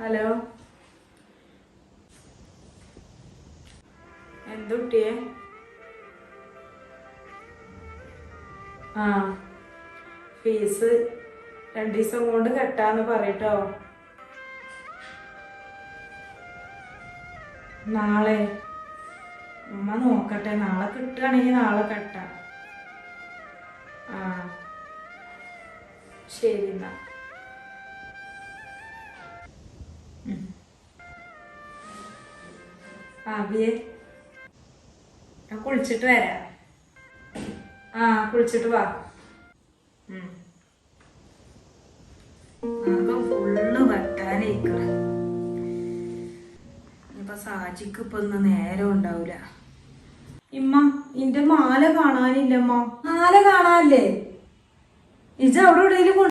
Hello. എന്തുട്ടിയെ ആ. Fees രണ്ടു ദിവസം കൊണ്ട് കെട്ടാന്ന് പറയട്ടോ. നാളെ. ഉമ്മ നോക്കട്ടെ നാളെ കിട്ടുകയാണെങ്കിൽ നാളെ കെട്ടാം. ആ. ശരി എന്നാ. ആ ബിയെ ഞാൻ കുളിച്ചിട്ട് വരാം. ആ കുളിച്ചിട്ട് വാ. ആകെ ഫുള്ള് വെട്ടാനേക്കണ ഇപ്പൊ സാജിക്ക് ഇപ്പൊ ഇന്ന് നേരം ഉണ്ടാവൂല. ഇമ്മ ഇന്റെ മാല കാണാനില്ലമ്മ മാല കാണാല്ലേ ഇജ് അവിടെ എവിടെയെങ്കിലും